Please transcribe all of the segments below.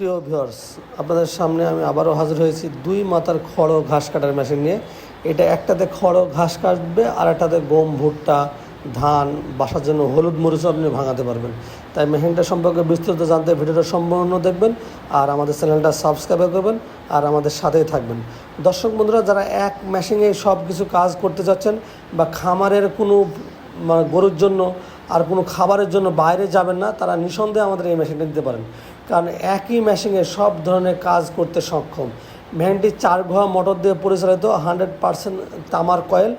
প্রিয় ভিউয়ার্স, আপনাদের সামনে আমি আবারও হাজির হয়েছি দুই মাথার খড় ঘাস কাটার মেশিন নিয়ে। এটা একটাতে খড় ঘাস কাটবে আর একটাতে গম, ভুট্টা, ধান, বাসার জন্য হলুদ মরিচও আপনি ভাঙাতে পারবেন। তাই মেশিনটা সম্পর্কে বিস্তারিত জানতে ভিডিওটা সম্পূর্ণ দেখবেন আর আমাদের চ্যানেলটা সাবস্ক্রাইব করবেন আর আমাদের সাথেই থাকবেন। দর্শক বন্ধুরা, যারা এক মেশিনে সব কিছু কাজ করতে যাচ্ছেন বা খামারের কোনো মানে গরুর জন্য আর কোনো খাবারের জন্য বাইরে যাবেন না, তারা নিঃসন্দেহে আমাদের এই মেশিনটা নিতে পারেন। কারণ একই মেশিনে সব ধরনের কাজ করতে সক্ষম। ভ্যানটি চার ঘোয়া মোটর দিয়ে পরিচালিত হান্ড্রেড পারসেন্ট তামার কয়েল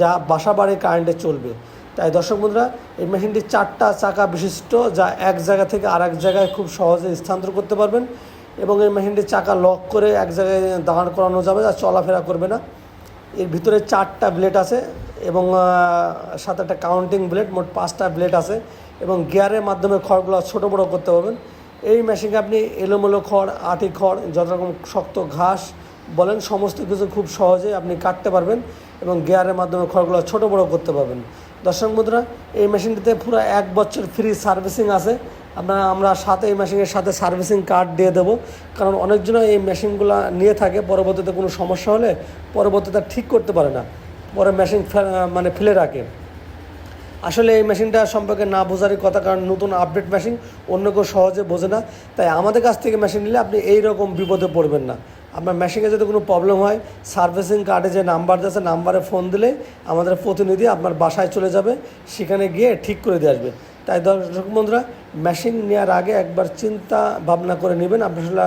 যা বাসা বাড়ি কারেন্টে চলবে। তাই দর্শক বন্ধুরা, এই মেশিনটি চারটা চাকা বিশিষ্ট, যা এক জায়গা থেকে আর এক জায়গায় খুব সহজে স্থানান্তর করতে পারবেন এবং এই মেশিনটি চাকা লক করে এক জায়গায় দাঁড় করানো যাবে, যা চলাফেরা করবে না। এর ভিতরে চারটা ব্লেড আছে এবং সাথে একটা কাউন্টিং ব্লেড মোট পাঁচটা ব্লেড আছে এবং গিয়ারের মাধ্যমে খড়গুলো ছোটো বড়ো করতে পারবেন। এই মেশিনে আপনি এলোমেলো খড়, আটি খড়, যত রকম শক্ত ঘাস বলেন, সমস্ত কিছু খুব সহজে আপনি কাটতে পারবেন এবং গিয়ারের মাধ্যমে খড়গুলো ছোটো বড়ো করতে পারবেন। দর্শক বন্ধুরা, এই মেশিনটিতে পুরো এক বছর ফ্রি সার্ভিসিং আছে। আপনারা, আমরা সাথে এই মেশিনের সাথে সার্ভিসিং কার্ড দিয়ে দেবো। কারণ অনেকজন এই মেশিনগুলো নিয়ে থাকে, পরবর্তীতে কোনো সমস্যা হলে পরবর্তীতে ঠিক করতে পারে না। পরে মেশিন মানে ফেলে রাখে। আসলে এই মেশিনটা সম্পর্কে না বোঝারই কথা, কারণ নতুন আপডেট মেশিন অন্য কেউ সহজে বোঝে না। তাই আমাদের কাছ থেকে মেশিন নিলে আপনি এই রকম বিপদে পড়বেন না। আপনার মেশিনে যদি কোনো প্রবলেম হয়, সার্ভিসিং কার্ডে যে নাম্বার আছে নাম্বারে ফোন দিলে আমাদের প্রতিনিধি আপনার বাসায় চলে যাবে, সেখানে গিয়ে ঠিক করে দিয়ে আসবে। তাই দর্শক বন্ধুরা, মেশিন নেওয়ার আগে একবার চিন্তা ভাবনা করে নেবেন, আপনি আসলে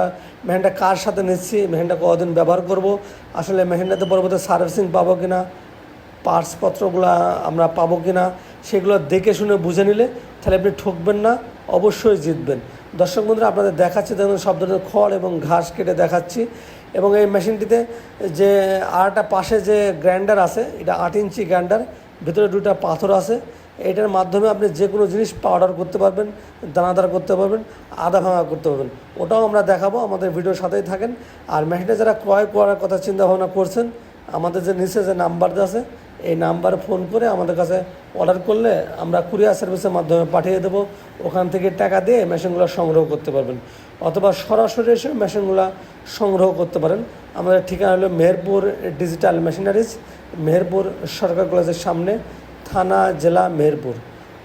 মেশিনটা কার সাথে নিচ্ছি, মেশিনটা কতদিন ব্যবহার করব, আসলে মেশিনটাতে পরবর্তী সার্ভিসিং পাবো কিনা পার্টসপত্রগুলো আমরা পাবো কি না সেগুলো দেখে শুনে বুঝে নিলে তাহলে আপনি ঠকবেন না, অবশ্যই জিতবেন। দর্শক বন্ধুরা, আপনাদের দেখাচ্ছি, দেখুন সব ধরনের খড় এবং ঘাস কেটে দেখাচ্ছি। এবং এই মেশিনটিতে যে আর একটা পাশে যে গ্রাইন্ডার আছে, এটা আট ইঞ্চি গ্রাইন্ডার, ভিতরে দুটা পাথর আছে। এটার মাধ্যমে আপনি যে কোনো জিনিস পাউডার করতে পারবেন, দানাদার করতে পারবেন, আদা ভাঙা করতে পারবেন। ওটাও আমরা দেখাবো, আমাদের ভিডিওর সাথেই থাকেন। আর মেশিনটা যারা ক্রয় করার কথা চিন্তা ভাবনা করছেন, আমাদের যে নিচে যে নাম্বার আছে এই নাম্বারে ফোন করে আমাদের কাছে অর্ডার করলে আমরা কুরিয়ার সার্ভিসের মাধ্যমে পাঠিয়ে দেবো। ওখান থেকে টাকা দিয়ে মেশিনগুলো সংগ্রহ করতে পারবেন। অথবা সরাসরি এসে মেশিনগুলো সংগ্রহ করতে পারেন। আমাদের ঠিকানা হলো মেহেরপুর ডিজিটাল মেশিনারিজ, মেহেরপুর সরকার কলেজের সামনে, থানা, জেলা, মেহেরপুর।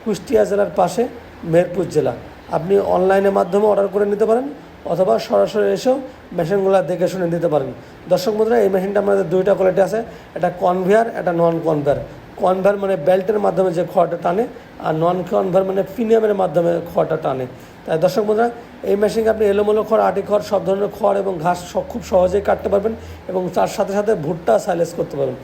কুষ্টিয়া জেলার পাশে, মেহেরপুর জেলা। আপনি অনলাইনের মাধ্যমে অর্ডার করে নিতে পারেন, অথবা সরাসরি এসেও মেশিনগুলো দেখে শুনে নিতে পারেন দর্শক বন্ধুরা, এই মেশিনটা আমাদের দুইটা কোয়ালিটি আছে এটা কনভেয়ার এটা নন কনভেয়ার কনভেয়ার মানে বেল্টের মাধ্যমে যে খড়টা টানে, আর নন কনভেয়ার মানে প্রিমিয়ামের মাধ্যমে খড়টা টানে। তাই দর্শক বন্ধুরা, এই মেশিনকে আপনি এলোমেলো খড়, আটি খড়, সব ধরনের খড় এবং ঘাস খুব সহজেই কাটতে পারবেন এবং তার সাথে সাথে ভুট্টা সাইলেস করতে পারবেন।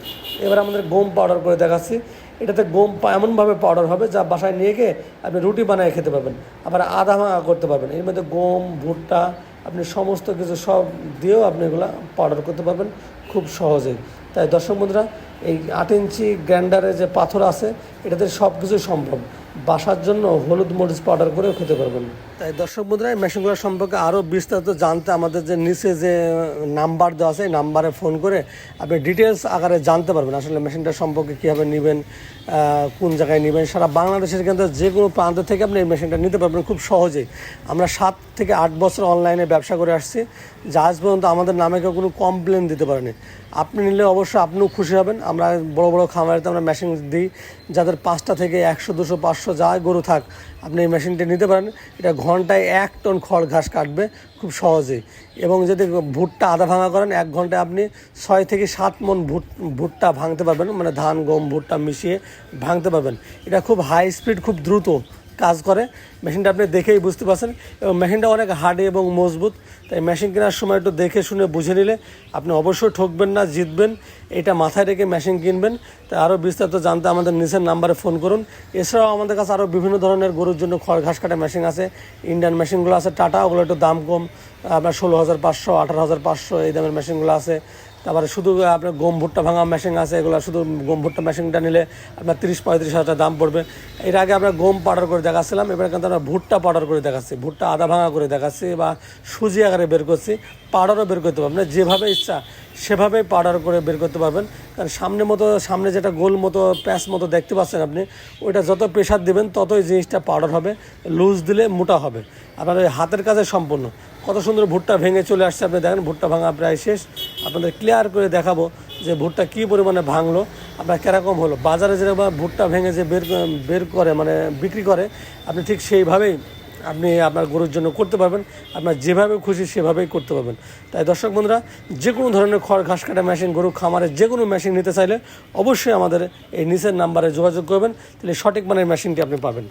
এবার আমাদের গম পাউডার করে দেখাচ্ছি। এটাতে গম এমনভাবে পাউডার হবে যা বাসায় নিয়ে গিয়ে আপনি রুটি বানিয়ে খেতে পারবেন, আবার আধা ভাঙা করতে পারবেন। এর মধ্যে গম, ভুট্টা, আপনি সমস্ত কিছু সব দিয়েও আপনি এগুলো পাউডার করতে পারবেন খুব সহজেই তাই দর্শক বন্ধুরা, এই আট ইঞ্চি গ্র্যান্ডারে যে পাথর আছে, এটাতে সব কিছুই সম্ভব। বাসার জন্য হলুদ মরিচ পাউডার করেও খেতে পারবেন। তাই দর্শক বন্ধুরা, এই মেশিনগুলো সম্পর্কে আরও বিস্তারিত জানতে আমাদের যে নিচে যে নাম্বার দেওয়া আছে, এই নাম্বারে ফোন করে আপনি ডিটেলস আকারে জানতে পারবেন আসলে মেশিনটা সম্পর্কে কীভাবে নেবেন কোন জায়গায় নেবেন। সারা বাংলাদেশের কিন্তু যে কোনো প্রান্ত থেকে আপনি এই মেশিনটা নিতে পারবেন খুব সহজেই। আমরা সাত থেকে আট বছর অনলাইনে ব্যবসা করে আসছি, যা আজ পর্যন্ত আমাদের নামে কেউ কোনো কমপ্লেন দিতে পারেনি। আপনি নিলে অবশ্যই আপনিও খুশি হবেন। আমরা বড় বড় খামারিতে আমরা মেশিন দিই, যাদের পাঁচটা থেকে একশো, দুশো, পাঁচশো যা গরু থাক, আপনি এই মেশিনটি নিতে পারেন। এটা ঘন্টায় এক টন খড় ঘাস কাটবে খুব সহজেই। এবং যদি ভুট্টা আধা ভাঙা করেন, এক ঘন্টায় আপনি ছয় থেকে সাত মন ভুট, ভুট্টা ভাঙতে পারবেন। মানে ধান, গম, ভুট্টা মিশিয়ে ভাঙতে পারবেন। এটা খুব হাই স্পিড খুব দ্রুত কাজ করে। মেশিনটা আপনি দেখেই বুঝতে পারছেন। এবং মেশিনটা অনেক হার্ডি এবং মজবুত। তাই মেশিন কেনার সময় একটু দেখে শুনে বুঝে নিলে আপনি অবশ্যই ঠকবেন না, জিতবেন। এটা মাথায় রেখে মেশিন কিনবেন। তাই আরও বিস্তারিত জানতে আমাদের নিচের নাম্বারে ফোন করুন। এছাড়াও আমাদের কাছে আরও বিভিন্ন ধরনের গরুর জন্য খড় ঘাস কাটা মেশিন আছে। ইন্ডিয়ান মেশিনগুলো আছে, টাটা, ওগুলো একটু দাম কম। আপনার ষোলো হাজার পাঁচশো, আঠারো হাজার পাঁচশো এই দামের মেশিনগুলো আছে। তারপরে শুধু আপনার গম ভুট্টা ভাঙা মেশিন আছে, এগুলো শুধু গম ভুট্টা মেশিনটা নিলে আপনার তিরিশ, পঁয়ত্রিশ হাজার দাম পড়বে। এর আগে আমরা গম পাউডার করে দেখাচ্ছিলাম এবার কিন্তু আমরা ভুট্টা পাউডার করে দেখাচ্ছি। ভুট্টা আদা ভাঙা করে দেখাচ্ছি বা সুজি আকারে বের করছি পাউডারও বের করতে পারবেন। মানে যেভাবে ইচ্ছা সেভাবেই পাউডার করে বের করতে পারবেন। কারণ সামনে মতো, সামনে যেটা গোল মতো প্যাঁচ মতো দেখতে পাচ্ছেন আপনি, ওইটা যত প্রেশার দেবেন, ততই জিনিসটা পাউডার হবে। লুজ দিলে মোটা হবে। আপনার ওই হাতের কাজে সম্পূর্ণ। কত সুন্দর ভুট্টা ভেঙে চলে আসছে। আপনি দেখেন, ভুট্টা ভাঙা প্রায় শেষ। আপনাদের ক্লিয়ার করে দেখাবো যে ভুট্টা কী পরিমাণে ভাঙলো, আপনার কীরকম হলো। বাজারে যেরকম ভুট্টা ভেঙে যে বের বের করে মানে বিক্রি করে, আপনি ঠিক সেইভাবেই আপনি আপনার গরুর জন্য করতে পারবেন। আপনার যেভাবে খুশি সেভাবেই করতে পারবেন। তাই দর্শক বন্ধুরা, যে কোনো ধরনের খড়, ঘাস কাটা মেশিন গরু, খামারে যে কোনো মেশিন নিতে চাইলে অবশ্যই আমাদের এই নিচের নাম্বারে যোগাযোগ করবেন, তাহলে সঠিক মানের মেশিনটি আপনি পাবেন।